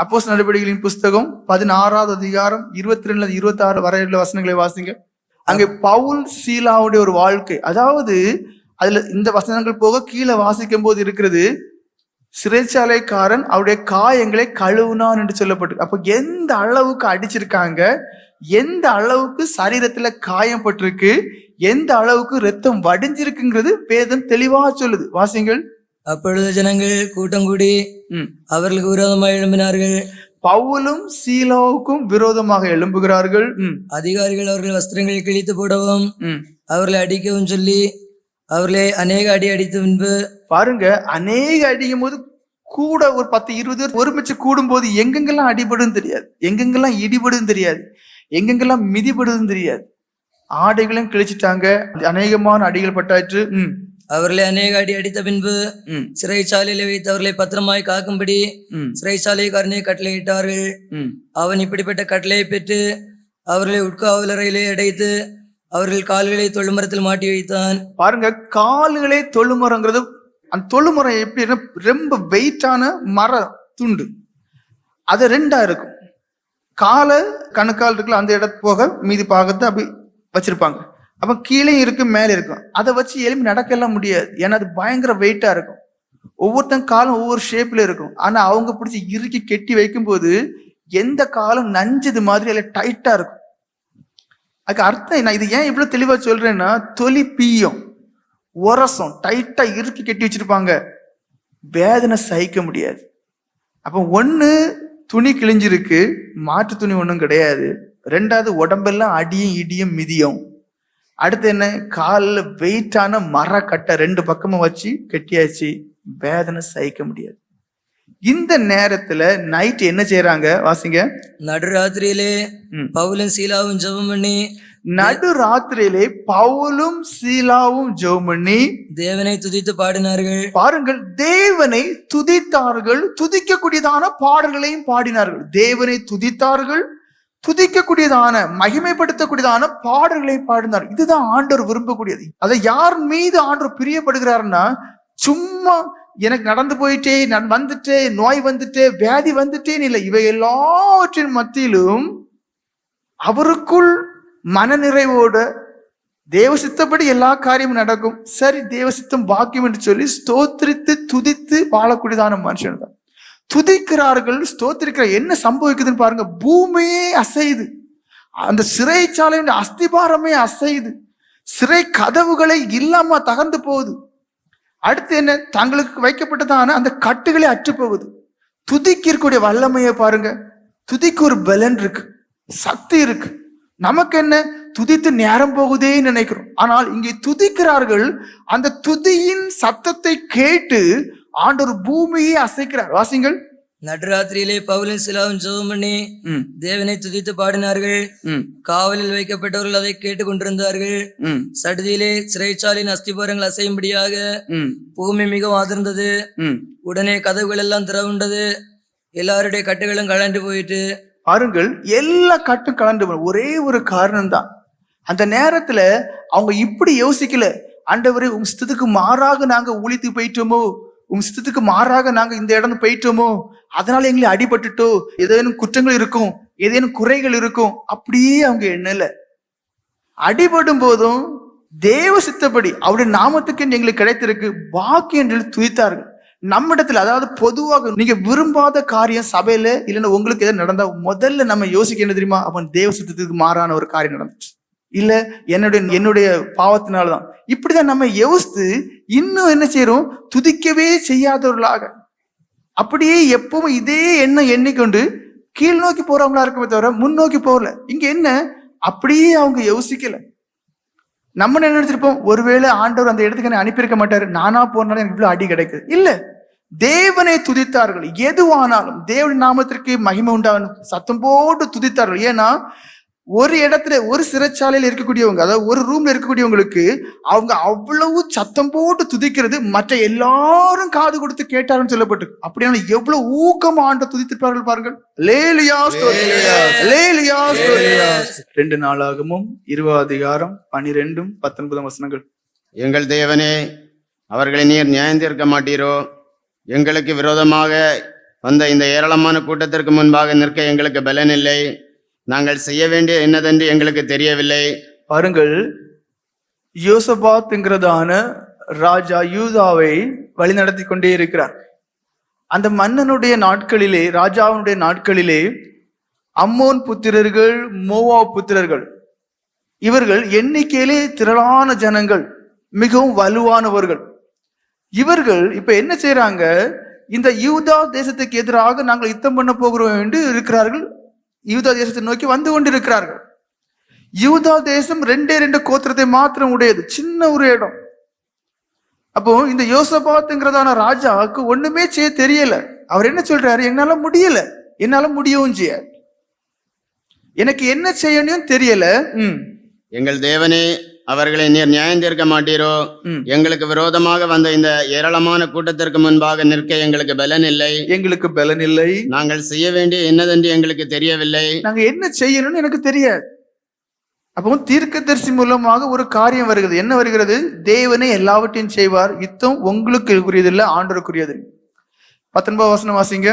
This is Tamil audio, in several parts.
அப்போஸ் நடவடிக்கைகளின் புஸ்தகம் பதினாறாவது அதிகாரம் இருபத்தி ரெண்டுல இருபத்தி ஆறு வரையுள்ள வசனங்களை வாசிங்க. அங்கே பவுல் சீலாவுடைய ஒரு வாழ்க்கை. அதாவது அதுல இந்த வசனங்கள் போக கீழே வாசிக்கும் போது இருக்கிறது சிறைச்சாலைக்காரன் அவருடைய காயங்களை கழுவுனான் என்று சொல்லப்பட்டு அப்ப எந்த அளவுக்கு அடிச்சிருக்காங்க எந்த அளவுக்கு சரீரத்துல காயப்பட்டிருக்கு எந்த அளவுக்கு ரத்தம் வடிஞ்சிருக்குங்கிறது வேதம் தெளிவாக சொல்லுது. வாசிங்கள். அப்பொழுது ஜனங்கள் கூட்டம் கூடி ம். அவர்களுக்கு விரோதமாக எழும்பினார்கள். பவுலும் சீலாவுக்கும் விரோதமாக எழும்புகிறார்கள். ம், அதிகாரிகள் அவர்கள் வஸ்திரங்களை கிழித்து போடவும் ம். அவர்களை அடிக்கவும் சொல்லி அவர்களை அநேக அடி அடித்த பின்பு பாருங்க அநேக அடிக்கும் போது கூட ஒரு பத்து இருபது பேர் ஒருமிச்சு கூடும்போது எங்கெங்கெல்லாம் அடிபடும் தெரியாது. எங்கெங்கெல்லாம் இடிபடும் தெரியாது. எங்கெங்கெல்லாம் மிதிபடுதுன்னு தெரியாது. ஆடைகளும் கிழிச்சிட்டாங்க. அநேகமான அடிகள் பட்டாச்சு ம். அவர்களை அநேக அடி அடித்த பின்பு சிறைச்சாலையில வைத்து அவர்களை பத்திரமாய் காக்கும்படி சிறைச்சாலைக்காரனை கட்டளையிட்டார்கள் அவன் இப்படிப்பட்ட கட்டளையை பெற்று அவர்களை உட்காவலறையிலே அடைத்து அவர்கள் கால்களை தொழுமரத்தில் மாட்டி வைத்தான். பாருங்க கால்களே தொழுமரங்கிறது அந்த தொழுமரம் எப்படின்னா ரொம்ப வெயிட்டான மர துண்டு. அது ரெண்டா இருக்கும். காலை கணுக்கால் இருக்குல்ல அந்த இடத்து போக மீதி பாகத்தை அப்படி வச்சிருப்பாங்க. அப்போ கீழே இருக்கும் மேலே இருக்கும். அதை வச்சு எலும்பி நடக்கலாம் முடியாது. ஏன்னா அது பயங்கர வெயிட்டாக இருக்கும். ஒவ்வொருத்தன் காலம் ஒவ்வொரு ஷேப்பில் இருக்கும். ஆனால் அவங்க பிடிச்சி இறுக்கி கெட்டி வைக்கும்போது எந்த காலம் நஞ்சது மாதிரி அதில் டைட்டாக இருக்கும். அதுக்கு அர்த்தம் நான் இது ஏன் இவ்வளோ தெளிவாக சொல்கிறேன்னா தொலி பீயம் உரசம் டைட்டாக இறுக்கி கட்டி வச்சிருப்பாங்க. வேதனை சகிக்க முடியாது. அப்போ ஒன்று துணி கிழிஞ்சிருக்கு மாற்று துணி ஒன்றும் கிடையாது. ரெண்டாவது உடம்பெல்லாம் அடியும் இடியும் மிதியும். அடுத்து என்ன? காலில் வெயிட்டான மரக்கட்டை ரெண்டு பக்கமும் வச்சு கட்டியாச்சு. வேதனை சகிக்க முடியாது. இந்த நேரத்துல நைட் என்ன செய்யறாங்க வாசிங்க. நடுராத்திரியிலே. பவுலும் சீலாவும் ஜெபம் பண்ணி நடு ராத்திரியிலே பவுலும் சீலாவும் ஜெபம் பண்ணி தேவனை துதித்து பாடினார்கள். பாருங்கள் தேவனை துதித்தார்கள் துதிக்கக்கூடியதான பாடல்களையும் பாடினார்கள். தேவனை துதித்தார்கள் துதிக்கக்கூடியதான மகிமைப்படுத்தக்கூடியதான பாடல்களை பாடினார். இதுதான் ஆண்டவர் விரும்பக்கூடியது. அதை யார் மீது ஆண்டவர் பிரியப்படுகிறாருன்னா சும்மா எனக்கு நடந்து போயிட்டே நான் வந்துட்டே நோய் வந்துட்டே வியாதி வந்துட்டேன்னு இல்லை. இவை எல்லாவற்றின் மத்தியிலும் அவருக்குள் மனநிறைவோடு தேவ சித்தப்படி எல்லா காரியமும் நடக்கும். சரி தேவ சித்தம் வாக்கியம் என்று சொல்லி ஸ்தோத்திரித்து துதித்து வாழக்கூடியதான மனுஷன் தான். துதிக்கிறார்கள் ஸ்தோத்திரிக்கிற என்ன சம்பவிக்குதுன்னு பாருங்க பூமியே அசையுது. அந்த சிறைச்சாலையின் அஸ்திபாரமே அசையுது. சிறை கதவுகளை இல்லாம தகர்ந்து போகுது. அடுத்து என்ன? தங்களுக்கு வைக்கப்பட்டதான அந்த கட்டுகளை அற்று போகுது. துதிக்கு இருக்கக்கூடிய வல்லமையை பாருங்க. துதிக்கு ஒரு பலன் இருக்கு. சக்தி இருக்கு. நமக்கு என்ன? துதித்து நேரம் போகுதே நினைக்கிறோம். ஆனால் இங்கே துதிக்கிறார்கள் அந்த துதியின் சத்தத்தை கேட்டு ஆண்டவர் பூமியை அசைக்கிறார். வாசிங்கள். நடுராத்திரியிலே பவுலும் சீலாவும் ஜெபம் பண்ணி தேவனை துதித்து பாடினார்கள். காவலில் வைக்கப்பட்டவர்கள் அதை கேட்டுக் கொண்டிருந்தார்கள் சடுதியிலே சிறைச்சாலையின் அஸ்திபாரங்கள் அசையும்படியாக பூமி மிகவும் அதிர்ந்தது. உடனே கதவுகள் எல்லாம் திறவுண்டது. எல்லாருடைய கட்டுகளும் கழண்டு போயிட்டு. பாருங்கள் எல்லா கட்டும் கலந்து ஒரே ஒரு காரணம் தான் அந்த நேரத்துல அவங்க இப்படி யோசிக்கல. ஆண்டவரே உங்க சித்தத்துக்கு மாறாக நாங்க ஊழித்து போயிட்டோமோ? உங்க சித்தத்துக்கு மாறாக நாங்க இந்த இடம் போயிட்டோமோ? அதனால எங்களை அடிபட்டுட்டோ? ஏதேனும் குற்றங்கள் இருக்கும் ஏதேனும் குறைகள் இருக்கும் அப்படியே அவங்க எண்ணல. அடிபடும் போதும் தேவ சித்தப்படி அவருடைய நாமத்துக்கு எங்களுக்கு கிடைத்திருக்கு பாக்கி என்று துதித்தார்கள். நம்மிடத்துல அதாவது பொதுவாக நீங்க விரும்பாத காரியம் சபையில இல்லைன்னா உங்களுக்கு எதாவது நடந்தா முதல்ல நம்ம யோசிக்க என்ன தெரியுமா? அவன் தேவ சித்தத்துக்கு மாறான ஒரு காரியம் நடந்துச்சு. இல்ல என்னுடைய என்னுடைய பாவத்தினால்தான். இப்படிதான் நம்ம யோசித்து இன்னும் என்ன செய்யறோம்? துதிக்கவே செய்யாதவர்களாக. அப்படியே எப்பவும் இதே எண்ணம் எண்ணிக்கொண்டு கீழ் நோக்கி போறவங்களா இருக்கவே தவிர முன்னோக்கி போகல. இங்க என்ன? அப்படியே அவங்க யோசிக்கல. நம்ம என்ன நினைச்சிருப்போம்? ஒருவேளை ஆண்டவர் அந்த இடத்துக்கு என்னை அனுப்பியிருக்க மாட்டாரு. நானா போனாலும் எனக்கு இவ்வளவு அடி கிடைக்குது. இல்ல. தேவனை துதித்தார்கள். எதுவானாலும் தேவன் நாமத்திற்கு மகிமை உண்டாகணும். சத்தம் போட்டு துதித்தார்கள். ஏன்னா ஒரு இடத்துல ஒரு சிறைச்சாலையில இருக்கக்கூடியவங்க அதாவது ஒரு ரூம்ல இருக்கக்கூடியவங்களுக்கு அவங்க அவ்வளவு சத்தம் போட்டு துதிக்கிறது மற்ற எல்லாரும் காது கொடுத்து கேட்டாருன்னு சொல்லப்பட்டு அப்படியான எவ்வளவு ஊக்கமா ஆண்ட துதித்திருப்பார்கள் பாருங்கள். ரெண்டு நாளாகமும் இருபது அதிகாரம் பனிரெண்டும் பத்தொன்பதாம் வசனங்கள். எங்கள் தேவனே அவர்களை நீர் நியாயந்தீர்க்க மாட்டீரோ? எங்களுக்கு விரோதமாக வந்த இந்த ஏராளமான கூட்டத்திற்கு முன்பாக நிற்க எங்களுக்கு பலன் இல்லை. நாங்கள் செய்ய வேண்டிய என்னதென்று எங்களுக்கு தெரியவில்லை. பாருங்கள் யோசபாத்ங்கிறதான ராஜா யூதாவை வழிநடத்தி கொண்டே இருக்கிறார். அந்த மன்னனுடைய நாட்களிலே ராஜாவினுடைய நாட்களிலே அம்மோன் புத்திரர்கள் மோவா புத்திரர்கள் இவர்கள் எண்ணிக்கையிலே திரளான ஜனங்கள் மிகவும் வலுவானவர்கள். இவர்கள் இப்ப என்ன செய்யறாங்க இந்த யூதா தேசத்துக்கு எதிராக நாங்கள் யுத்தம் பண்ண போகிறோம் என்று இருக்கிறார்கள். யூதா தேசத்தை நோக்கி வந்து கொண்டிருக்கிறார்கள். யூதா தேசம் ரெண்டே ரெண்டு கோத்திரத்தை மாத்திரம் உடையது. சின்ன ஒரு இடம். அப்போ இந்த யோசபாத்துங்கிறதான ராஜாவுக்கு ஒண்ணுமே செய்ய தெரியல. அவர் என்ன சொல்றாரு? என்னால முடியல. என்னால முடியவும் செய்ய. எனக்கு என்ன செய்யணும் தெரியல. ம். எங்கள் தேவனே அவர்களை நீர் நியாயம் தீர்க்க மாட்டீரோ. எங்களுக்கு விரோதமாக வந்த இந்த ஏராளமான கூட்டத்திற்கு முன்பாக நிற்க எங்களுக்கு பலன் இல்லை. எங்களுக்கு பலன் இல்லை. நாங்கள் செய்ய வேண்டிய என்னதென்று எங்களுக்கு தெரியவில்லை. நாங்க என்ன செய்யணும்னு எனக்கு தெரியாது. அப்போ தீர்க்கதரிசி மூலமாக ஒரு காரியம் வருகிறது. என்ன வருகிறது? தேவனே எல்லாவற்றையும் செய்வார். யுத்தம் உங்களுக்கு குறியதில்லை ஆண்டருக்குரியது பத்தொன்பது வசனம் வாசிங்க.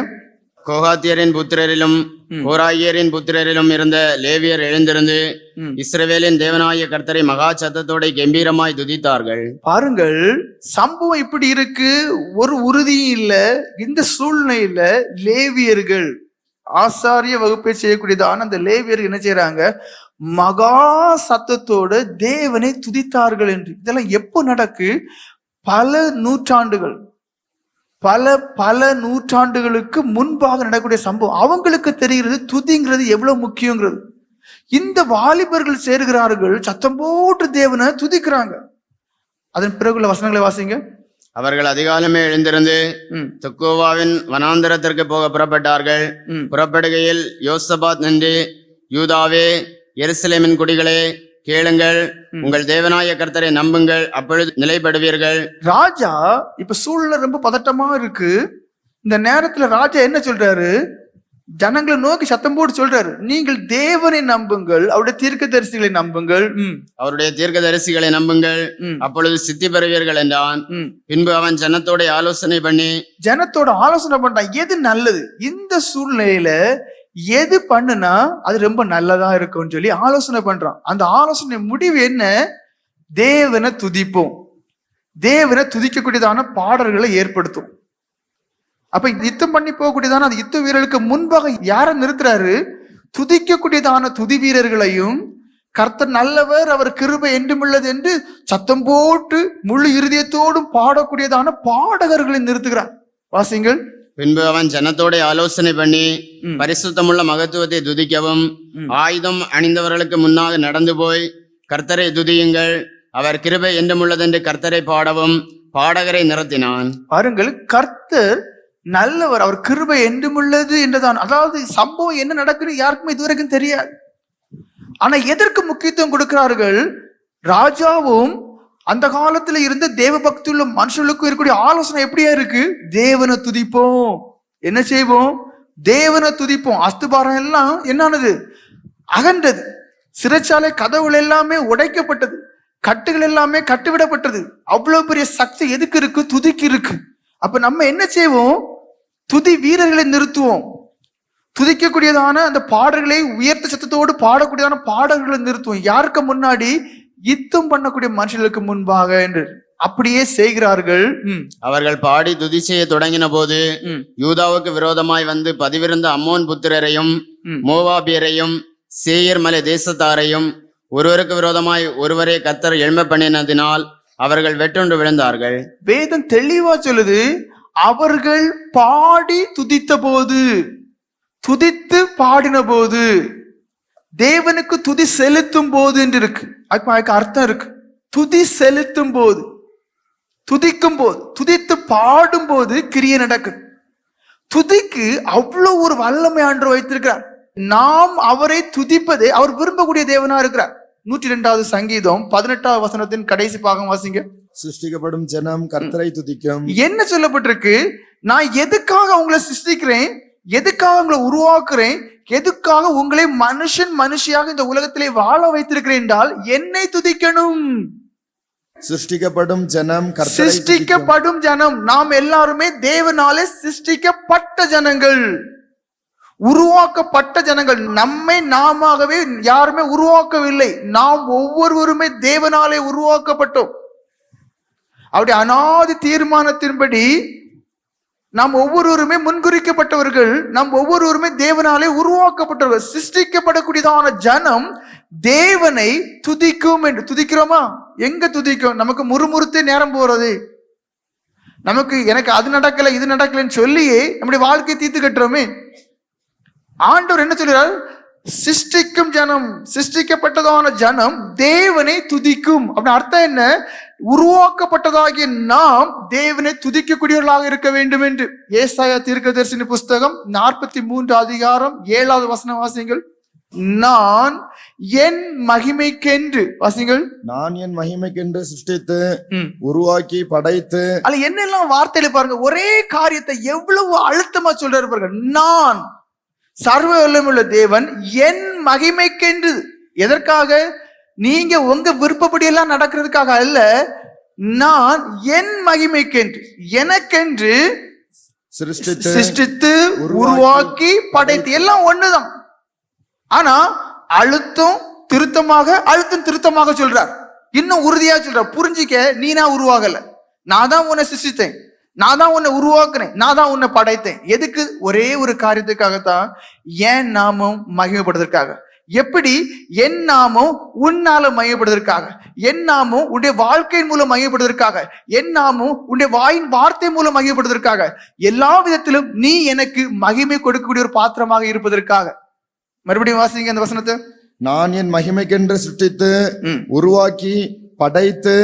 கோகாத்தியரின் புத்திரரிலும் ம். கோராகியரின் புத்திரரிலும் இருந்த லேவியர் எழுந்திருந்து. இஸ்ரவேலின் தேவனாய கர்த்தரை மகா சத்தத்தோட கம்பீரமாய் துதித்தார்கள். பாருங்கள் சம்பவம் இப்படி இருக்கு. ஒரு உறுதியும் இல்ல. இந்த சூழ்நிலையில லேவியர்கள் ஆசாரிய வகுப்பை செய்யக்கூடியதான அந்த லேவியர்கள் என்ன செய்யறாங்க மகா சத்தத்தோட தேவனை துதித்தார்கள் என்று. இதெல்லாம் எப்போ நடக்கு? பல நூற்றாண்டுகள். பல பல நூற்றாண்டுகளுக்கு முன்பாக நடக்கக்கூடிய சம்பவம். அவங்களுக்கு தெரிகிறது துதிங்கிறது எவ்வளவு முக்கியங்கிறது. இந்த வாலிபர்கள் சேருகிறார்கள் சத்தம் போட்டு தேவனை துதிக்கிறாங்க. அதன் பிறகுள்ள வசனங்களை வாசிங்க. அவர்கள் அதிகாலமே எழுந்திருந்து துக்கோவாவின் வனாந்தரத்திற்கு போக புறப்பட்டார்கள். புறப்படுகையில் யோசபாத் நின்று யூதாவே எருசலேமின் குடிகளே கேளுங்கள். உங்கள் தேவனாய கர்த்தரை நம்புங்கள். அப்பொழுது நிலைப்படுவீர்கள். ராஜா இப்ப சூழ்நிலை ரொம்ப பதட்டமா இருக்கு. இந்த நேரத்துல ராஜா என்ன சொல்றாரு? ஜனங்களை நோக்கி சத்தம் போட்டு சொல்றாரு. நீங்கள் தேவனை நம்புங்கள். அவருடைய தீர்க்கதரிசிகளை நம்புங்கள். ம், அவருடைய தீர்க்கதரிசிகளை நம்புங்கள். ம், அப்பொழுது சித்தி பெறுவீர்கள் என்றான். ம். பின்பு அவன் ஜனத்தோட ஆலோசனை பண்ணி ஜனத்தோட ஆலோசனை பண்றான் எது நல்லது? இந்த சூழ்நிலையில எது பண்ணுனா அது ரொம்ப நல்லதா இருக்கும்னு சொல்லி ஆலோசனை பண்றான். அந்த ஆலோசனை முடிவு என்ன? தேவனை துதிப்போம். தேவனை துதிக்கக்கூடியதான பாடல்களை ஏற்படுத்தும். அப்ப யுத்தம் பண்ணி போகக்கூடியதான அந்த யுத்த வீரர்களுக்கு முன்பாக யாரை நிறுத்துறாரு? துதிக்கக்கூடியதான துதி வீரர்களையும் கர்த்தர் நல்லவர் அவர் கிருபை என்றுமுள்ளது என்று சத்தம் போட்டு முழு இருதயத்தோடும் பாடக்கூடியதான பாடகர்களை நிறுத்துகிறார். வாசிங்கள் பின்பு அவன் ஜனத்தோட ஆலோசனை பண்ணி. பரிசுத்தமுள்ள மகத்துவத்தை துதிக்கவும். ஆயுதம் அணிந்தவர்களுக்கு முன்னாக நடந்து போய் கர்த்தரை துதியுங்கள். அவர் கிருபை என்றுமுள்ளதென்று கர்த்தரை பாடவும் பாடகரை நிறுத்தினான். பாருங்கள் கர்த்தர் நல்லவர் அவர் கிருபை என்றுமுள்ளது என்றுதான். அதாவது சம்பவம் என்ன நடக்குன்னு யாருக்குமே இதுவரைக்கும் தெரியாது. ஆனா எதற்கு முக்கியத்துவம் கொடுக்கிறார்கள்? ராஜாவும் அந்த காலத்துல இருந்த தேவ பக்தி உள்ள மனுஷர்களுக்கும் இருக்கக்கூடிய ஆலோசனை எப்படியா இருக்கு? தேவனை துதிப்போம். என்ன செய்வோம்? தேவனை துதிப்போம். அஸ்துபாரம் எல்லாம் என்னானது? அகன்றது. சிறைச்சாலை கதவுகள் எல்லாமே உடைக்கப்பட்டது. கட்டுகள் எல்லாமே கட்டுவிடப்பட்டது. அவ்வளவு பெரிய சக்தி எதுக்கு இருக்கு? துதிக்கு இருக்கு. அப்ப நம்ம என்ன செய்வோம்? துதி வீரர்களை நிறுத்துவோம். துதிக்கக்கூடியதான அந்த பாடல்களை உயர்த்த சத்தத்தோடு பாடக்கூடியதான பாடல்களை நிறுத்துவோம். யாருக்கு முன்னாடி? யுத்தம் பண்ணக்கூடிய மனுஷர்களுக்கு முன்பாக என்று அப்படியே செய்கிறார்கள். அவர்கள் பாடி துதி செய்ய தொடங்கின போது யூதாவுக்கு விரோதமாய் வந்து பதிவிருந்த அம்மோன் புத்திரரையும். மோவாபியரையும் சேயர் மலை தேசத்தாரையும் ஒருவருக்கு விரோதமாய் ஒருவரே கர்த்தர் எழும்ப பண்ணினதினால் அவர்கள் வெட்டுண்டு விழுந்தார்கள். வேதம் தெளிவா சொல்லுது அவர்கள் பாடி துதித்த போது துதித்து பாடின போது தேவனுக்கு துதி செலுத்தும் போது என்று இருக்கு. அப்ப அதுக்கு அர்த்தம் இருக்கு. துதி செலுத்தும் போது துதிக்கும் போது துதித்து பாடும் போது கிரியை நடக்குது துதிக்கு அவ்வளவு ஒரு வல்லமை ஆண்டு வைத்திருக்கிறார். நாம் அவரை துதிப்பதே அவர் விரும்பக்கூடிய தேவனா இருக்கிறார். நூற்றி ரெண்டாவது சங்கீதம் பதினெட்டாவது வசனத்தின் கடைசி பாகம் வாசிங்க. சிருஷ்டிக்கப்படும் ஜனம் கர்த்தரை துதிக்கும். என்ன சொல்லப்பட்டிருக்கு? நான் எதுக்காக உங்களை சிருஷ்டிக்கிறேன்? எதுக்காக உங்களை உருவாக்குறேன்? எதுக்காக உங்களை மனுஷன் மனுஷியாக இந்த உலகத்திலே வாழ வைத்திருக்கிறேன் என்றால் என்னை துதிக்கணும். சிருஷ்டிக்கப்படும் ஜனம். சிருஷ்டிக்கப்படும் ஜனம். நாம் எல்லாருமே தேவனாலே சிருஷ்டிக்கப்பட்ட ஜனங்கள். உருவாக்கப்பட்ட ஜனங்கள். நம்மை நாமாகவே யாருமே உருவாக்கவில்லை. நாம் ஒவ்வொருவருமே தேவனாலே உருவாக்கப்பட்டோம். அவருடைய அனாதி தீர்மானத்தின்படி நாம் ஒவ்வொருவருமே முன்குறிக்கப்பட்டவர்கள் நாம் ஒவ்வொருவருமே தேவனாலே உருவாக்கப்பட்டவர்கள் சிருஷ்டிக்கப்படக்கூடியதான ஜனம் தேவனை துதிக்கும் என்று. துதிக்கிறோமா? எங்க துதிக்கும்? நமக்கு முறுமுறுத்தே நேரம் போறது. நமக்கு எனக்கு அது நடக்கல இது நடக்கலன்னு சொல்லியே நம்முடைய வாழ்க்கையை தீர்த்து கட்டுறோமே. ஆண்டவர் என்ன சொல்கிறார் சிருஷ்டிக்கும் ஜனம் சிருஷ்டிக்கப்பட்டதான ஜனம் தேவனை துதிக்கும். அப்படின்னு அர்த்தம் என்ன? உருவாக்கப்பட்டதாகிய நாம் தேவனை துதிக்கக்கூடியவர்களாக இருக்க வேண்டும் என்று. ஏசாயா தீர்க்கதரிசன புஸ்தகம் நாற்பத்தி மூன்று அதிகாரம் ஏழாவது வசன வாசிங்கள் நான் என் மகிமைக்கென்று. வாசிங்கள் நான் என் மகிமைக்கென்று சிருஷ்டித்து. உருவாக்கி படைத்து அதுல என்னெல்லாம் வார்த்தையில பாருங்க ஒரே காரியத்தை எவ்வளவு அழுத்தமா சொல்றாரு பாருங்க. நான் சர்வ வல்லமுள்ள தேவன் என் மகிமைக்கென்று. எதற்காக? நீங்க உங்க விருப்பப்படி எல்லாம் நடக்கிறதுக்காக அல்ல நான் என் மகிமைக்கென்று எனக்கென்று சிருஷ்டித்து சிருஷ்டித்து உருவாக்கி, உருவாக்கி படைத்து எல்லாம் ஒண்ணுதான். ஆனா அழுத்தம் திருத்தமாக அழுத்தம் திருத்தமாக சொல்றார். இன்னும் உறுதியா சொல்றார். புரிஞ்சிக்க நீனா உருவாகல. நான் தான் உன்னை சிருஷ்டித்தேன். நான் தான் உன்னை உருவாக்குனேன். நான் தான் உன்னை படைத்தேன். எதுக்கு? ஒரே ஒரு காரியத்துக்காகத்தான் ஏன் நாமம் மகிமைப்படுவதற்காக எப்படி என் நாமம் உன்னால மையப்படுவதற்காக என் நாமம் உன்னுடைய வாழ்க்கையின் மூலம் மையப்படுவதற்காக என் நாமம் உன்னுடைய வாயின் வார்த்தை மூலம் மையப்படுவதற்காக எல்லா விதத்திலும் நீ எனக்கு மகிமை கொடுக்கக்கூடிய ஒரு பாத்திரமாக இருப்பதற்காக. மறுபடியும் வாசிங்க அந்த வசனத்தை. நான் என் மகிமைக்கென்று சிருஷ்டித்து. உருவாக்கி படைத்து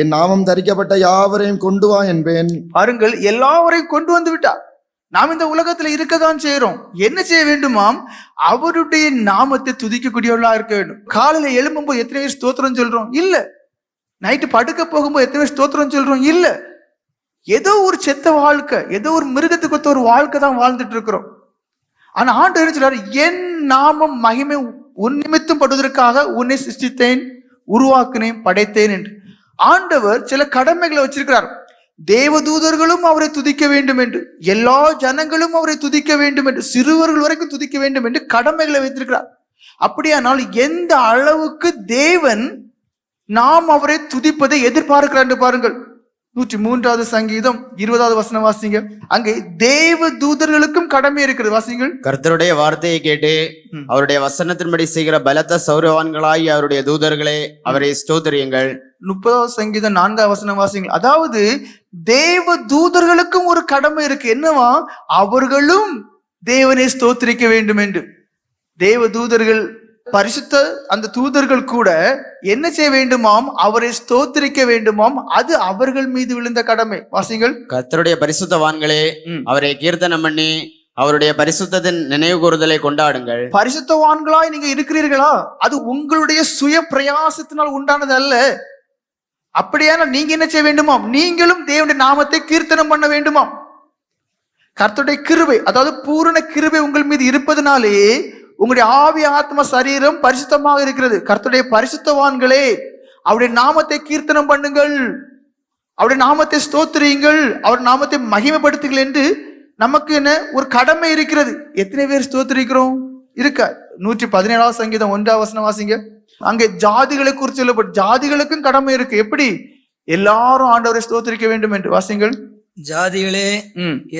என் நாமம் தரிக்கப்பட்ட யாவரையும் கொண்டு வா என்பேன். பாருங்கள் எல்லாவரையும் கொண்டு வந்து விட்டார். நாம் இந்த உலகத்துல இருக்கதான் செய்யறோம் என்ன செய்ய வேண்டுமாம்? அவருடைய நாமத்தை துதிக்கக்கூடியவர்களா இருக்க வேண்டும். காலையில எழும்பும்போது எத்தனை பேர் ஸ்தோத்திரம் சொல்றோம். இல்ல. நைட்டு படுக்க போகும்போது எத்தனை பேர் ஸ்தோத்திரம் சொல்றோம். இல்ல. ஏதோ ஒரு செத்த வாழ்க்கை ஏதோ ஒரு மிருகத்துக்கு ஒத்த ஒரு வாழ்க்கை தான் வாழ்ந்துட்டு இருக்கிறோம். ஆனா ஆண்டு என்ன சொல்றாரு? என் நாமம் மகிமை உன் நிமித்தம் படுவதற்காக உன்னை சிருஷ்டித்தேன் உருவாக்கினேன் படைத்தேன் என்று. ஆண்டவர் சில கடமைகளை வச்சிருக்கிறார். தேவதூதர்களும் அவரை துதிக்க வேண்டும் என்று எல்லா ஜனங்களும் அவரை துதிக்க வேண்டும் என்று சிறுவர்கள் வரைக்கும் துதிக்க வேண்டும் என்று கடமைகளை வைத்திருக்கிறார். அப்படியானால் எந்த அளவுக்கு தேவன் நாம் அவரை துதிப்பதை எதிர்பார்க்கிறார் என்று பாருங்கள். நூற்றி மூன்றாவது சங்கீதம் இருபதாவது வசனம் வாசிங்க. அங்கே தேவ தூதர்களுக்கும் கடமை இருக்கிறது. வாசிங்கள். கர்த்தருடைய வார்த்தையை கேட்டு. அவருடைய வசனத்தின்படி செய்கிற பலத்த சௌரவான்களாய் அவருடைய தூதர்களே அவரை ஸ்தோத்திரியுங்கள். முப்பதாவது சங்கீதம் நான்காவது வசனம் வாசிங்க அதாவது தேவ தூதர்களுக்கும் ஒரு கடமை இருக்கு. என்னவா? அவர்களும் தேவனை ஸ்தோத்திரிக்க வேண்டும் என்று. தேவ தூதர்கள் பரிசுத்த அந்த தூதர்கள் கூட என்ன செய்ய வேண்டுமாம்? அவரை ஸ்தோத்திரிக்க வேண்டுமாம். அது அவர்கள் மீது விழுந்த கடமை. வாசிங்கள் கர்த்தருடைய பரிசுத்தவான்களே. அவரை கீர்த்தனம் பண்ணி அவருடைய பரிசுத்தத்தின் நினைவு கூறுதலை கொண்டாடுங்கள். பரிசுத்தவான்களாய் நீங்க இருக்கிறீர்களா? அது உங்களுடைய சுய பிரயாசத்தினால் உண்டானது அல்ல. அப்படியான நீங்க என்ன செய்ய வேண்டுமாம்? நீங்களும் தேவனுடைய நாமத்தை கீர்த்தனம் பண்ண வேண்டுமாம். கர்த்தருடைய கிருபை அதாவது பூரண கிருபை உங்கள் மீது இருப்பதனாலே உங்களுடைய ஆவி ஆத்ம சரீரம் பரிசுத்தமாக இருக்கிறது. கர்த்தருடைய பரிசுத்தவான்களே அவருடைய நாமத்தை கீர்த்தனம் பண்ணுங்கள். அவருடைய நாமத்தை ஸ்தோத்திரியுங்கள். அவர் நாமத்தை மகிமைப்படுத்துங்கள் என்று நமக்கு என்ன? ஒரு கடமை இருக்கிறது. எத்தனை பேர் ஸ்தோத்திரிக்கிறோம்? இருக்க? நூற்றி பதினேழாவது சங்கீதம் ஒன்றாவது வசனம் வாசிங்க. அங்கே ஜாதிகளை குறித்து சொல்லப்பட்டு ஜாதிகளுக்கும் கடமை இருக்கு. எப்படி? எல்லாரும் ஆண்டவரை ஸ்தோத்திரிக்க வேண்டும் என்று. வாசிங்கள். ஜாதிகளே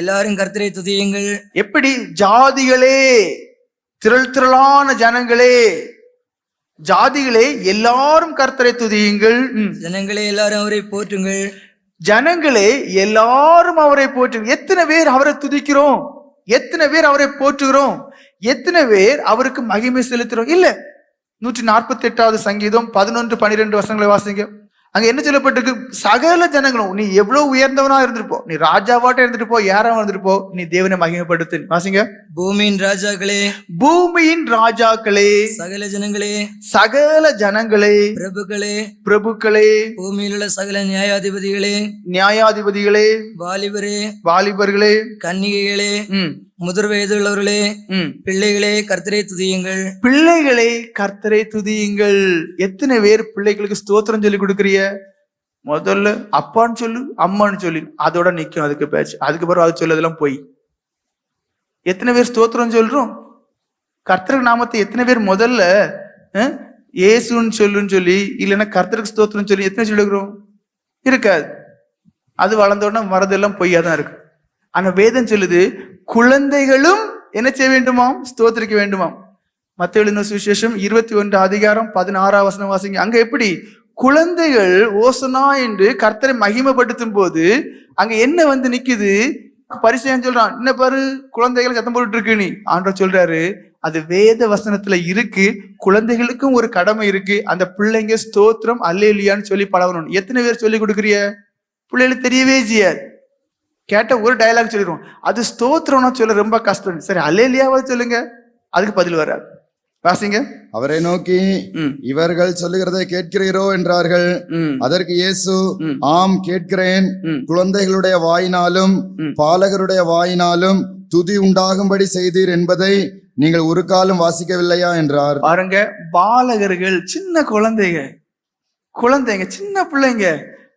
எல்லாரும் கர்த்தரை துதியுங்கள். எப்படி? ஜாதிகளே. திரள் திரளான ஜனங்களே ஜாதிகளே எல்லாரும் கர்த்தரை துதியுங்கள். ஜனங்களே எல்லாரும் அவரை போற்றுங்கள். ஜனங்களே எல்லாரும் அவரை போற்று எத்தனை பேர் அவரை துதிக்கிறோம்? எத்தனை பேர் அவரை போற்றுகிறோம்? எத்தனை பேர் அவருக்கு மகிமை செலுத்துறோம் இல்ல நூற்றி நாற்பத்தி எட்டாவது சங்கீதம் பதினொன்று பனிரெண்டு வருஷங்களை வாசிங்க. அங்க என்ன சொல்லப்பட்டிருக்கு? சகல ஜனங்களும் நீ எவ்வளவு உயர்ந்தவனா இருந்துட்டு போ நீ ராஜாவாட்ட இருந்துட்டு போ யாரா இருந்துட்டு போ நீ தேவனை மகிமைப்படுத்து. வாசிங்க. பூமியின் ராஜாக்களே பூமியின் ராஜாக்களே சகல ஜனங்களே சகல ஜனங்களே பிரபுக்களே பிரபுக்களே பூமியில் உள்ள சகல நியாயாதிபதிகளே நியாயாதிபதிகளே வாலிபரே வாலிபர்களே கன்னிகைகளே முதிர் வயதுள்ளவர்களே ம். பிள்ளைகளே கர்த்தரை துதியுங்கள். பிள்ளைகளே கர்த்தரை துதியுங்கள். எத்தனை பேர் பிள்ளைகளுக்கு ஸ்தோத்திரம் சொல்லி கொடுக்குறிய முதல்ல அப்பான்னு சொல்லு அம்மான்னு சொல்லு. அதோட நிக்கும் அதுக்கு பேச்சு. அதுக்கு பிறகு அது சொல்லதெல்லாம் போய். எத்தனை பேர் ஸ்தோத்திரம் சொல்றோம்? கர்த்தருக்கு நாமத்தை எத்தனை பேர் முதல்ல இயேசுன்னு சொல்லுன்னு சொல்லி இல்லைன்னா கர்த்தருக்கு ஸ்தோத்திரம் சொல்லி எத்தனை சொல்லுகிறோம் இருக்காது. அது வளர்ந்த உடனே வரதெல்லாம் பொய்யா தான் இருக்கு. ஆனா வேதம் சொல்லுது குழந்தைகளும் என்ன செய்ய வேண்டுமாம்? ஸ்தோத்திரிக்க வேண்டுமாம். மத்திய எழுதின சுவிசேஷம் இருபத்தி ஒன்று அதிகாரம் பதினாறாம் வசனம் வாசிங்க. அங்க எப்படி? குழந்தைகள் ஓசனா என்று கர்த்தரை மகிமைப்படுத்தும் போது அங்க என்ன வந்து நிக்குது? பரிசயம் சொல்றான் என்ன பாரு குழந்தைகள் சத்தம் போட்டுட்டு இருக்கு நீ. ஆண்டவர் சொல்றாரு அது வேத வசனத்துல இருக்கு குழந்தைகளுக்கும் ஒரு கடமை இருக்கு அந்த பிள்ளைங்க ஸ்தோத்திரம் அல்லேலியான்னு சொல்லி பழகணும் எத்தனை பேர் சொல்லி கொடுக்குறிய பிள்ளைகளுக்கு தெரியவே செய்யாது. கேட்ட ஒரு டயலாக் சொல்லிடுவோம். அது ஸ்தோத்திரம்னா சொல்ல ரொம்ப கஷ்டம். சரி அல்லேலியாவது சொல்லுங்க. அதுக்கு பதில் வராது. வாசிங்க. அவரை நோக்கி இவர்கள் சொல்லுகிறதை கேட்கிறீரோ என்றார்கள். அதற்கு இயேசு. ஆம் கேட்கிறேன். குழந்தைகளுடைய வாயினாலும். பாலகருடைய வாயினாலும் துதி உண்டாகும்படி செய்தீர் என்பதை நீங்கள் ஒரு காலம் வாசிக்கவில்லையா என்றார். பாருங்க பாலகர்கள் சின்ன குழந்தைங்க. குழந்தைங்க சின்ன பிள்ளைங்க.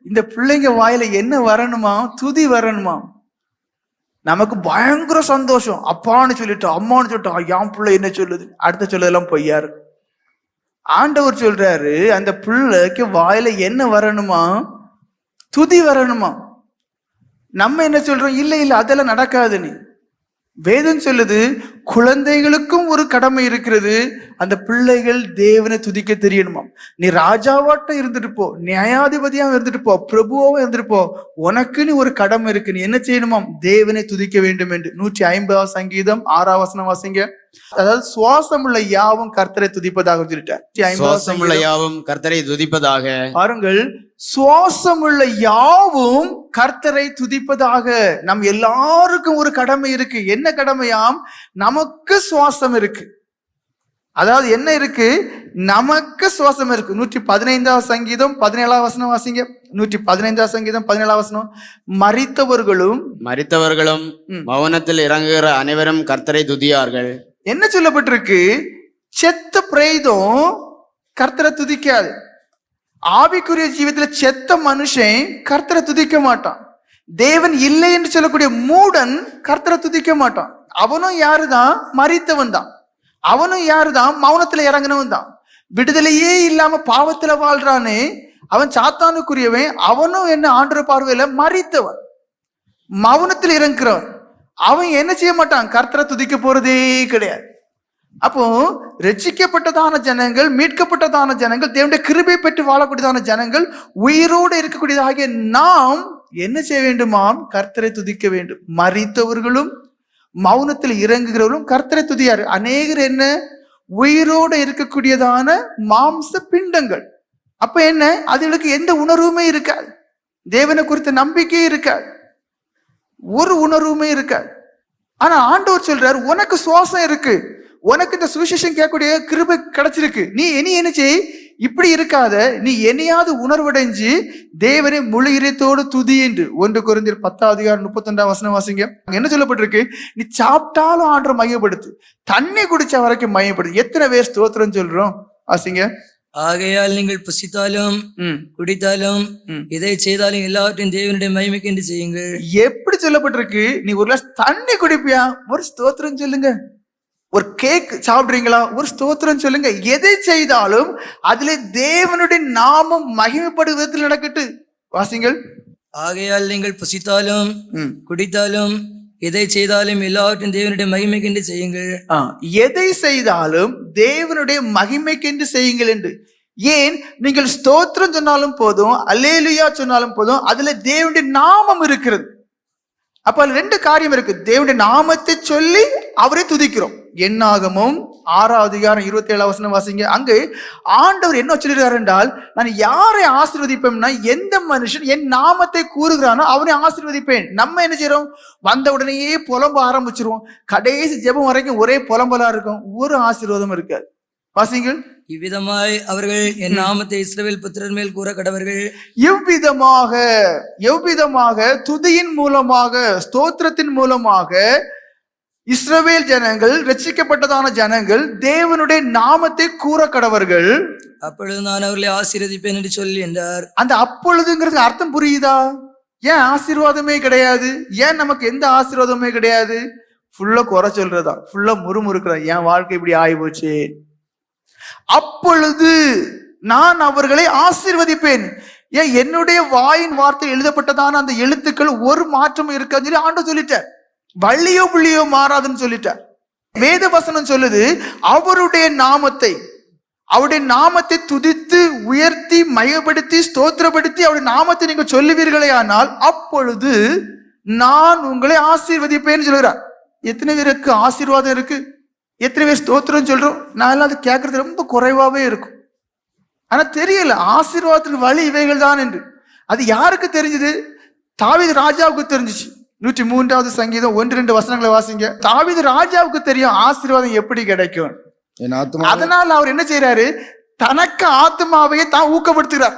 இந்த பிள்ளைங்க வாயில என்ன வரணுமா? துதி வரணுமா? நமக்கு பயங்கர சந்தோஷம். அப்பான்னு சொல்லிட்டோம் அம்மான்னு சொல்லிட்டோம் என் பிள்ளை என்ன சொல்லுது? அடுத்த சொல்லதெல்லாம் பொய்யாரு. ஆண்டவர் சொல்றாரு அந்த பிள்ளைக்கு வாயில என்ன வரணுமா? துதி வரணுமா? நம்ம என்ன சொல்றோம்? இல்ல இல்ல அதெல்லாம் நடக்காது நீ. வேதம் சொல்லுது குழந்தைகளுக்கும் ஒரு கடமை இருக்கிறது. அந்த பிள்ளைகள் தேவனை துதிக்க தெரியணுமாம். நீ ராஜாவாட்டம் இருந்துட்டு போ நியாயாதிபதியாக இருந்துட்டு போ பிரபுவாவும் இருந்துட்டு போ. உனக்குன்னு ஒரு கடமை இருக்கு. நீ என்ன செய்யணுமாம்? தேவனை துதிக்க வேண்டும் என்று. நூற்றி ஐம்பதாம் சங்கீதம் ஆறாம் வசனம் வாசிங்க. அதாவது சுவாசம் உள்ள யாவும் கர்த்தரை துதிப்பதாக சுவாசமுள்ள சங்கீதம். யாவும் கர்த்தரை துதிப்பதாக. பாருங்கள் சுவாசம் உள்ள யாவும் கர்த்தரை துதிப்பதாக. நம் எல்லாருக்கும் ஒரு கடமை இருக்கு. என்ன கடமையாம்? நமக்கு சுவாசம் இருக்கு. அதாவது என்ன இருக்கு? நமக்கு சுவாசம் இருக்கு. நூற்றி பதினைந்தாவது சங்கீதம் பதினேழாம் வசனம் வாசிங்க. நூற்றி பதினைந்தாவது சங்கீதம் பதினேழாம் வசனம். மரித்தவர்களும் மரித்தவர்களும் ம். மௌனத்தில் இறங்குகிற அனைவரும் கர்த்தரை துதியார்கள். என்ன சொல்லப்பட்டிருக்கு? செத்த பிரேதம் கர்த்தரை துதிக்காது. ஆவிக்குரிய ஜீவத்துல செத்த மனுஷன் கர்த்தரை துதிக்க மாட்டான். தேவன் இல்லை என்று சொல்லக்கூடிய மூடன் கர்த்தரை துதிக்க மாட்டான். அவனும் யாருதான்? மறித்தவன் தான். அவனும் யாருதான்? மௌனத்துல இறங்கினவன் தான். விடுதலையே இல்லாம பாவத்துல வாழ்றானே அவன் சாத்தானுக்குரியவன் அவனும் என்ன ஆண்டு பார்வையில மறித்தவன் மௌனத்தில் இறங்குறவன். அவன் என்ன செய்ய மாட்டான் கர்த்தரை துதிக்க போறதே கிடையாது. அப்போ ரட்சிக்கப்பட்டதான ஜனங்கள் மீட்கப்பட்டதான ஜனங்கள் தேவனுடைய கிருபை பெற்று வாழக்கூடியதான ஜனங்கள் உயிரோடு இருக்கக்கூடியதாகிய நாம் என்ன செய்ய வேண்டுமாம்? கர்த்தரை துதிக்க வேண்டும். மறித்தவர்களும் மௌனத்தில் இறங்குகிறவர்களும் கர்த்தரை துதியாரு. அநேகர் என்ன? உயிரோடு இருக்கக்கூடியதான மாம்ச பிண்டங்கள். அப்ப என்ன? அதுகளுக்கு எந்த உணர்வுமே இருக்காது. தேவனை குறித்த நம்பிக்கையே இருக்காது. ஒரு உணர்வுமே இருக்காது. ஆனா ஆண்டவர் சொல்றார் உனக்கு சுவாசம் இருக்கு. உனக்கு இந்த சுவிசேஷம் கேட்கக்கூடிய கிருபை கிடைச்சிருக்கு. நீ இனி என்ன செய்? இப்படி இருக்காத. நீ என்னையாவது உணர்வடைஞ்சு தேவனை முழு இறைத்தோடு துதி என்று. ஒன்று குறைந்தர் பத்தாம் அதிகாரம் முப்பத்தொண்டாம் வசனம் வாசிங்க. என்ன சொல்லப்பட்டிருக்கு? நீ சாப்பிட்டாலும் ஆண்டரை மையப்படுத்து. தண்ணி குடிச்ச வரைக்கும் மையப்படுத்து. எத்தனை பேர் ஸ்தோத்திரம் சொல்றோம்? வாசிங்க. ஆகையால் நீங்கள் புசித்தாலும் ம். குடித்தாலும் ம். எதை செய்தாலும் எல்லாவற்றையும் தேவனுடைய மகிமைக்கென்று செய்யுங்கள். எப்படி சொல்லப்பட்டிருக்கு? நீ ஒரு கிளாஸ் தண்ணி குடிப்பியா? ஒரு ஸ்தோத்திரம் சொல்லுங்க. ஒரு கேக் சாப்பிடுறீங்களா? ஒரு ஸ்தோத்திரம் சொல்லுங்க. எதை செய்தாலும் அதிலே தேவனுடைய நாமம் மகிமைப்படும் விதத்தில் நடக்கட்டு. வாசிங்கள். ஆகையால் நீங்கள் புசித்தாலும் ம். குடித்தாலும் எதை செய்தாலும் எல்லாவற்றையும் தேவனுடைய மகிமைக்கென்று செய்யுங்கள். ஆ, எதை செய்தாலும் தேவனுடைய மகிமைக்கென்று செய்யுங்கள் என்று. ஏன்? நீங்கள் ஸ்தோத்திரம் சொன்னாலும் போதும் அலேலியா சொன்னாலும் போதும் அதுல தேவனுடைய நாமம் இருக்கிறது. அப்ப ரெண்டு காரியம் இருக்கு. தேவனுடைய நாமத்தை சொல்லி அவரை துதிக்கிறோம். என்னாகமும்? ஆறாவது அதிகாரம் இருபத்தி ஏழாம் வசனம் வாசிங்க. அங்கு ஆண்டவர் என்ன சொல்லிருக்காரு என்றால் நான் யாரை ஆசீர்வதிப்பேன்னா எந்த மனுஷன் என் நாமத்தை கூறுகிறானோ அவனை ஆசீர்வதிப்பேன். நம்ம என்ன செய்றோம்? வந்த உடனேயே புலம்ப ஆரம்பிச்சிருவோம். கடைசி ஜெபம் வரைக்கும் ஒரே புலம்பலா இருக்கும். ஒரு ஆசீர்வாதம் இருக்காது. வாசிங்கள் இவ்விதமாய் அவர்கள் என் நாமத்தை இஸ்ரவேல் புத்திரர் மேல் கூற கடவர்கள். எவ்விதமாக எவ்விதமாக துதியின் மூலமாக ஸ்தோத்திரத்தின் மூலமாக இஸ்ரவேல் ஜனங்கள் ரட்சிக்கப்பட்டதான ஜனங்கள் தேவனுடைய நாமத்தை கூற கடவர்கள் அப்பொழுது நான் அவர்களை ஆசீர்வதிப்பேன் என்று சொல்லி என்றார். அந்த அப்பொழுதுங்கிறது அர்த்தம் புரியுதா? ஏன் ஆசீர்வாதமே கிடையாது? ஏன் நமக்கு எந்த ஆசீர்வாதமே கிடையாது? ஃபுல்லா குறை சொல்றதா? ஃபுல்லா முறுமுறுக்கிறா என் வாழ்க்கை இப்படி ஆகி போச்சு. அப்பொழுது நான் அவர்களை ஆசீர்வதிப்பேன். ஏன் என்னுடைய வாயின் வார்த்தை எழுதப்பட்டதான அந்த எழுத்துக்கள் ஒரு மாற்றமும் இருக்காதுன்னு சொல்லி ஆண்டு சொல்லிட்டார். வள்ளியோ புள்ளியோ மாறாதுன்னு சொல்லிட்டார். வேத வசனம் சொல்லுது அவருடைய நாமத்தை அவருடைய நாமத்தை துதித்து உயர்த்தி மயப்படுத்தி ஸ்தோத்திரப்படுத்தி அவருடைய நாமத்தை நீங்க சொல்லுவீர்களே ஆனால் அப்பொழுது நான் உங்களை ஆசீர்வதிப்பேன்னு சொல்லுகிறார். எத்தனை பேருக்கு ஆசீர்வாதம் இருக்கு? எத்தனை பேர் ஸ்தோத்திரம் சொல்றோம்? நான் எல்லாம் அதை கேட்கறது ரொம்ப குறைவாவே இருக்கும். ஆனா தெரியல ஆசீர்வாதத்துக்கு வழி இவைகள் தான் என்று. அது யாருக்கு தெரிஞ்சது? தாவித ராஜாவுக்கு தெரிஞ்சிச்சு. நூற்றி மூன்றாவது சங்கீதம் ஒன்று ரெண்டு வசனங்களை வாசிங்க. தாவீது ராஜாவுக்கு தெரியும் ஆசீர்வாதம் எப்படி கிடைக்கும். அதனால அவர் என்ன செய்யறாரு தனக்கு ஆத்மாவையே தான் ஊக்கப்படுத்துகிறார்.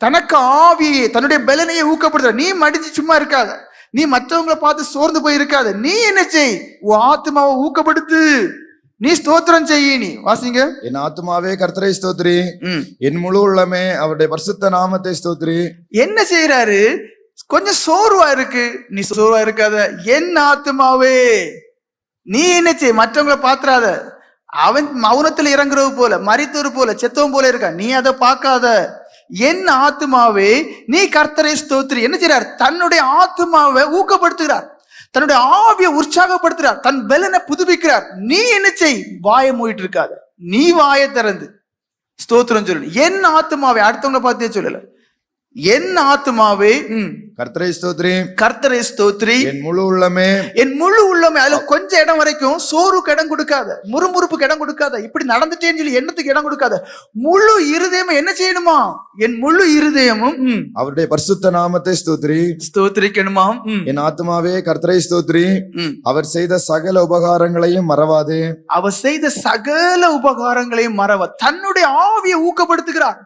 தனக்கு ஆவியை தன்னுடைய பலனையை ஊக்கப்படுத்துறார் நீ மடிச்சு சும்மா இருக்காத. நீ மற்றவங்களை பார்த்து சோர்ந்து போய் இருக்காத. நீ என்ன செய்? உன் ஆத்மாவை ஊக்கப்படுத்து. நீ ஸ்தோத்திரம் செய்ய நீ. வாசிங்க. என் ஆத்மாவே கர்த்தரை ஸ்தோத்ரி. என் முழு உள்ளமே அவருடைய பரிசுத்த நாமத்தை ஸ்தோத்ரி என்ன செய்யறாரு கொஞ்சம் சோர்வா இருக்கு. நீ சோர்வா இருக்காத. என் ஆத்மாவே நீ என்ன செய்? மற்றவங்களை பாத்துறாத. அவன் மௌனத்துல இறங்குறது போல மறித்தவர் போல செத்தவன் போல இருக்கா? நீ அதை பார்க்காத. என் ஆத்மாவே நீ கர்த்தரை ஸ்தோத்திரி. என்ன செய்யறார் தன்னுடைய ஆத்மாவை ஊக்கப்படுத்துகிறார். தன்னுடைய ஆவியை உற்சாகப்படுத்துறார் தன் பலனை புதுப்பிக்கிறார். நீ என்ன செய்? வாயை மூடிட்டு இருக்காத. நீ வாயை திறந்து. ஸ்தோத்திரம் சொல்லு. என் ஆத்மாவை அடுத்தவங்களை பார்த்தே சொல்லல. என் ஆத்மாவே கர்த்தரை ஸ்தோத்ரி. கர்த்தரை ஸ்தோத்ரி. என் முழு உள்ளமே. என் முழு உள்ளமே. அதுல கொஞ்சம் இடம் வரைக்கும் சோறுக்கு இடம் கொடுக்காத முறுமுறுப்புக்கு இடம் கொடுக்காத இப்படி நடந்துட்டேன்னு சொல்லி எண்ணத்துக்கு இடம் கொடுக்காத முழு இருதயமும் என்ன செய்யணுமா? என் முழு இருதயமும் அவருடைய பரிசுத்த நாமத்தை ஸ்தோத்ரி. ஸ்தோத்திரிக்கணுமா? ம், என் ஆத்மாவே கர்த்தரை ஸ்தோத்ரி. அவர் செய்த சகல உபகாரங்களையும் மறவாதே. அவர் செய்த சகல உபகாரங்களையும் மறவ தன்னுடைய ஆவியை ஊக்கப்படுத்துகிறார்.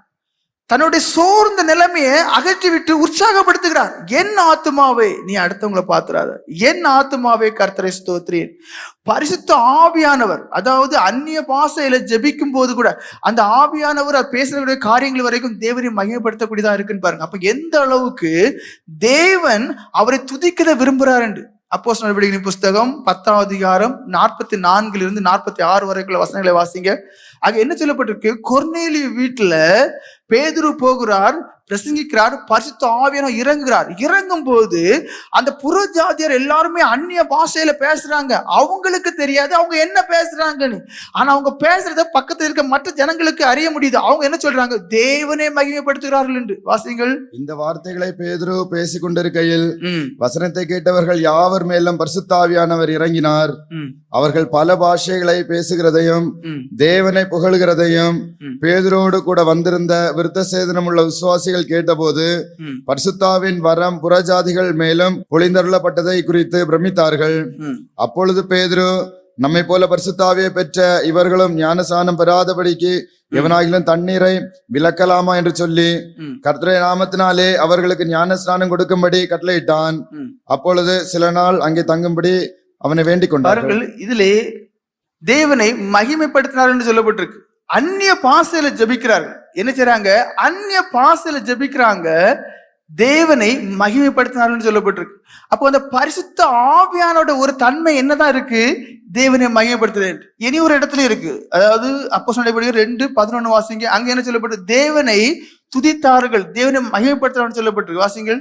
தன்னுடைய சோர்ந்த நிலைமையை அகற்றி விட்டு உற்சாகப்படுத்துகிறார். என் ஆத்துமாவே நீ அடுத்தவங்களை பாத்துறாத என் ஆத்துமாவே கர்த்தரை ஸ்தோத்ரியன் பரிசுத்த ஆவியானவர் அதாவது அந்நிய பாசையில ஜெபிக்கும் போது கூட அந்த ஆவியானவர் அது பேசுறக்கூடிய காரியங்கள் வரைக்கும் தேவனை மகிமைப்படுத்தக்கூடியதா இருக்குன்னு பாருங்க. அப்ப எந்த அளவுக்கு தேவன் அவரை துதிக்கத விரும்புறாரு என்று. அப்போஸ் நடவடிக்கையின் புஸ்தகம் பத்தாம் அதிகாரம் நாற்பத்தி நான்குல இருந்து நாற்பத்தி ஆறு வரைக்குள்ள வசனங்களை வாசிங்க. அங்க என்ன சொல்லப்பட்டிருக்கு? கொர்னேலி வீட்டுல பேதுரு போகிறார் பிரசங்கிக்கிறார் பரிசுத்த ஆவியான இறங்குகிறார். இறங்கும் போது அந்த புறஜாதியர் எல்லாருமே அந்நிய பாஷையில பேசுறாங்க. அவங்களுக்கு தெரியாது அவங்க என்ன பேசுறாங்கன்னு. ஆனா அவங்க பேசுறத பக்கத்துல இருக்க மற்ற ஜனங்களுக்கு அறிய முடியுது. அவங்க என்ன சொல்றாங்க? தேவனே மகிமைப்படுத்துகிறார்கள் என்று. வாசிங்கள் இந்த வார்த்தைகளை பேதுரு பேசிக் கொண்டிருக்கையில் வசனத்தை கேட்டவர்கள் யாவர் மேலும் பரிசுத்தாவியானவர் இறங்கினார்? அவர்கள் பல பாஷைகளை பேசுகிறதையும் தேவனை புகழுகிறதையும். பேதுரோடு கூட வந்திருந்த விருத்த சேதனமுள்ள விசுவாசிகள் கேட்டபோது ம், பரிசுத்தாவின் வரம் புறஜாதிகள் மேலும் பொழிந்தருளப்பட்டதை குறித்து பிரமித்தார்கள். அப்பொழுது பேதுரு நம்மை போல பரிசுத்தாவியை பெற்ற இவர்களும் ஞானசானம் பெறாதபடிக்கு எவனாகிலும் தண்ணீரை விலக்கலாமா என்று சொல்லி ம். கர்த்தருடைய நாமத்தினாலே அவர்களுக்கு ஞானஸ்நானம் கொடுக்கும்படி கட்டளையிட்டான். அப்பொழுது சில நாள் அங்கே தங்கும்படி அவனை வேண்டிக் கொண்டார்கள் இதிலே தேவனை மகிமைப்படுத்தினார் என்று சொல்லப்பட்டிருக்கு அந்நிய பாசையில ஜபிக்கிறார்கள். என்ன செய்றாங்க? அந்நிய பாசையில ஜெபிக்கிறாங்க. தேவனை மகிமைப்படுத்தினார்கள் சொல்லப்பட்டிருக்கு. அப்போ அந்த பரிசுத்த ஆவியானோட ஒரு தன்மை என்னதான் இருக்கு? தேவனை மகிமைப்படுத்துறேன் இனி ஒரு இடத்துல இருக்கு. அதாவது அப்போ சொன்னபடி ரெண்டு பதினொன்னு வாசிங்க. அங்க என்ன சொல்லப்பட்டு தேவனை துதித்தார்கள். தேவனை மகிமைப்படுத்துறான்னு சொல்லப்பட்டிருக்கு. வாசிங்கள்.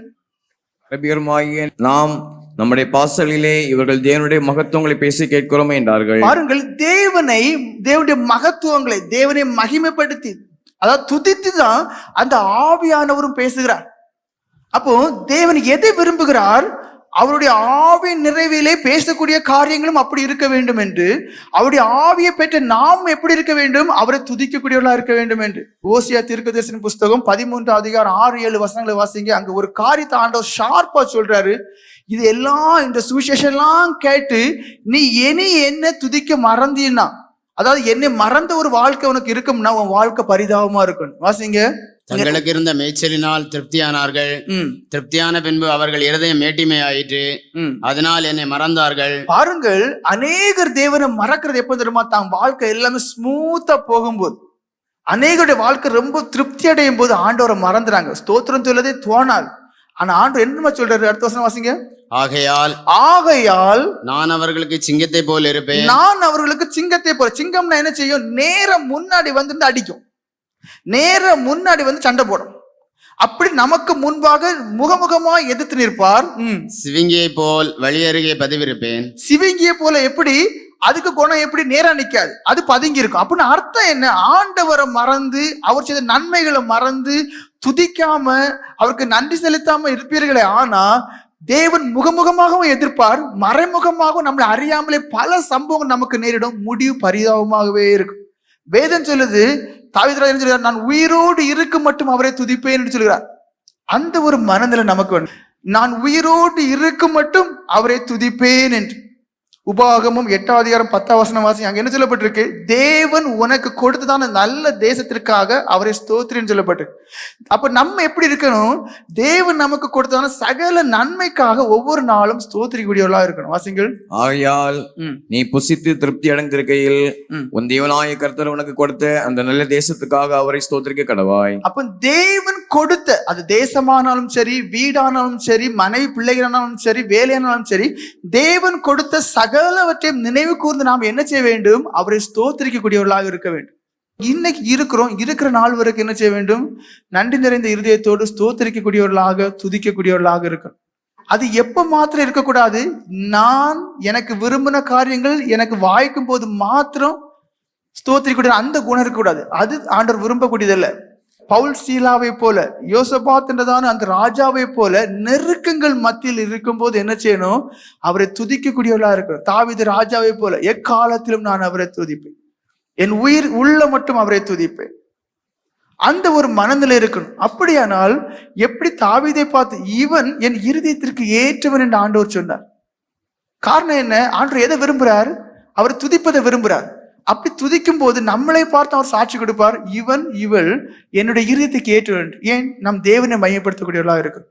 நாம் நம்முடைய பாசலிலே இவர்கள் தேவனுடைய மகத்துவங்களை பேசி கேட்கிறோமே என்றார்கள். பாருங்கள் தேவனை தேவனுடைய மகத்துவங்களை தேவனை மகிமைப்படுத்தி அதாவது துதித்து தான் அந்த ஆவியானவரும் பேசுகிறார். அப்போ தேவன் எதை விரும்புகிறார்? அவருடைய ஆவி நிறைவிலே பேசக்கூடிய காரியங்களும் அப்படி இருக்க வேண்டும் என்று அவருடைய ஆவியை பெற்ற நாம் எப்படி இருக்க வேண்டும்? அவரை துதிக்கக்கூடியவர்களா இருக்க வேண்டும் என்று. ஓசியா தீர்க்கதரிசன புஸ்தகம் பதிமூன்று அதிகாரம் ஆறு ஏழு வசனங்களை வாசிங்க. அங்க ஒரு காரியத்தை ஆண்டவர் ஷார்ப்பா சொல்றாரு. இது எல்லாம் இந்த சுவிசேஷம் எல்லாம் கேட்டு நீ இனி என்ன துதிக்க மறந்தீன்னா அதாவது என்னை மறந்த ஒரு வாழ்க்கை உனக்கு இருக்கும்னா உன் வாழ்க்கை பரிதாபமா இருக்கும் வாசிங்க. தங்களுக்கு இருந்த மேய்ச்சலினால் திருப்தியானார்கள். திருப்தியான பின்பு அவர்கள் இருதயம் மேட்டிமையாயிற்று. ம். அதனால் என்னை மறந்தார்கள். பாருங்கள் அநேகர் தேவனை மறக்கிறது எப்போ தெரியுமா? தான் வாழ்க்கை எல்லாமே ஸ்மூத்தா போகும்போது. அநேகருடைய வாழ்க்கை ரொம்ப திருப்தி அடையும் போது ஆண்டவரை மறந்துறாங்க. ஸ்தோத்திரம் சொல்லதே தோணாது ஆனா ஆண்டு என்னமா சொல்றாரு? அடுத்த வருஷம் வாசிங்க. ஆகையால் ஆகையால் நான் அவர்களுக்கு சிங்கத்தை போல் இருப்பேன். நான் அவர்களுக்கு சிங்கத்தை போல சிங்கம்னா என்ன செய்யும்? நேரம் முன்னாடி வந்து அடிக்கும். நேரம் முன்னாடி வந்து சண்டை போடும். அப்படி நமக்கு முன்பாக முகமுகமா எதிர்த்து நிற்பார். சிவிங்கியை போல் வழி அருகே பதிவிருப்பேன். சிவிங்கிய போல எப்படி? அதுக்கு குணம் எப்படி? நேரா நிக்காது. அது பதுங்கி இருக்கும் அப்படின்னு அர்த்தம் என்ன? ஆண்டவரை மறந்து அவர் செய்த நன்மைகளை மறந்து துதிக்காம அவருக்கு நன்றி செலுத்தாம இருப்பீர்களே. ஆனா தேவன் முகமுகமாகவும் எதிர்ப்பார் மறைமுகமாகவும் நம்மளை அறியாமலே பல சம்பவங்கள் நமக்கு நேரிடும் முடிவு பரிதாபமாகவே இருக்கும். வேதம் சொல்லுது தாவிதராஜன் சொல்கிறார் நான் உயிரோடு இருக்க மட்டும் அவரை துதிப்பேன் என்று சொல்கிறார் அந்த ஒரு மனநிலை நமக்கு வேண்டும். நான் உயிரோடு இருக்க மட்டும் அவரை துதிப்பேன் என்று. உபாகமும் எட்டாவது அதிகாரம் பத்தாம் வசனம் வாசி அங்க என்ன சொல்லப்பட்டிருக்கு? தேவன் உனக்கு கொடுத்ததான நல்ல தேசத்திற்காக அவரை ஸ்தோத்திரின்னு சொல்லப்பட்டிருக்கு அப்ப நம்ம எப்படி இருக்கணும்? தேவன் நமக்கு கொடுத்ததான சகல நன்மைக்காக ஒவ்வொரு நாளும் ஸ்தோத்திரிக்கூடியவர்களா இருக்கணும். வாசிங்கள். ஆகையால். நீ புசித்து திருப்தி அடைந்திருக்கையில். உன் தேவனாய கர்த்தர் உனக்கு கொடுத்த அந்த நல்ல தேசத்துக்காக அவரை ஸ்தோத்திரிக்க கடவாய். அப்ப தேவன் கொடுத்த அது தேசமானாலும் சரி வீடானாலும் சரி மனைவி பிள்ளைகளானாலும் சரி வேலையானாலும் சரி தேவன் கொடுத்த சகலவற்றையும் நினைவு கூர்ந்து நாம் என்ன செய்ய வேண்டும்? அவரை ஸ்தோத்திரிக்கக்கூடியவர்களாக இருக்க வேண்டும். இன்னைக்கு இருக்கிறோம் இருக்கிற நாள் வரைக்கும் என்ன செய்ய வேண்டும்? நன்றி நிறைந்த இருதயத்தோடு ஸ்தோத்திரிக்கக்கூடியவர்களாக துதிக்கக்கூடியவர்களாக இருக்கணும். அது எப்ப மாத்திரம் இருக்கக்கூடாது? நான் எனக்கு விரும்பின காரியங்கள் எனக்கு வாய்க்கும் போது மாத்திரம் ஸ்தோத்திரிக்கூடிய அந்த குணம் இருக்கக்கூடாது. அது ஆண்டவர் விரும்பக்கூடியதல்ல. பவுல் சீலாவை போல யோசபாத்ன்றதான அந்த ராஜாவை போல நெருக்கங்கள் மத்தியில் இருக்கும்போது என்ன செய்யணும்? அவரை துதிக்கக்கூடியவர்களா இருக்கணும். தாவித ராஜாவை போல எக்காலத்திலும் நான் அவரை துதிப்பேன். என் உயிர் உள்ள மட்டும் அவரை துதிப்பேன். அந்த ஒரு மனநிலை இருக்கணும். அப்படியானால் எப்படி தாவிதை பார்த்து இவன் என் இருதயத்திற்கு ஏற்றவன் என்று ஆண்டவர் சொன்னார். காரணம் என்ன? ஆண்டவர் எதை விரும்புகிறார் அவர் துதிப்பதை விரும்புகிறார் அப்படி துதிக்கும் போது நம்மளை பார்த்து அவர் சாட்சி கொடுப்பார். இவன் இவள் என்னுடைய இருதயத்துக்கு கேட்டு ஏன்? நம் தேவனை மையப்படுத்தக்கூடியவர்களாக இருக்கும்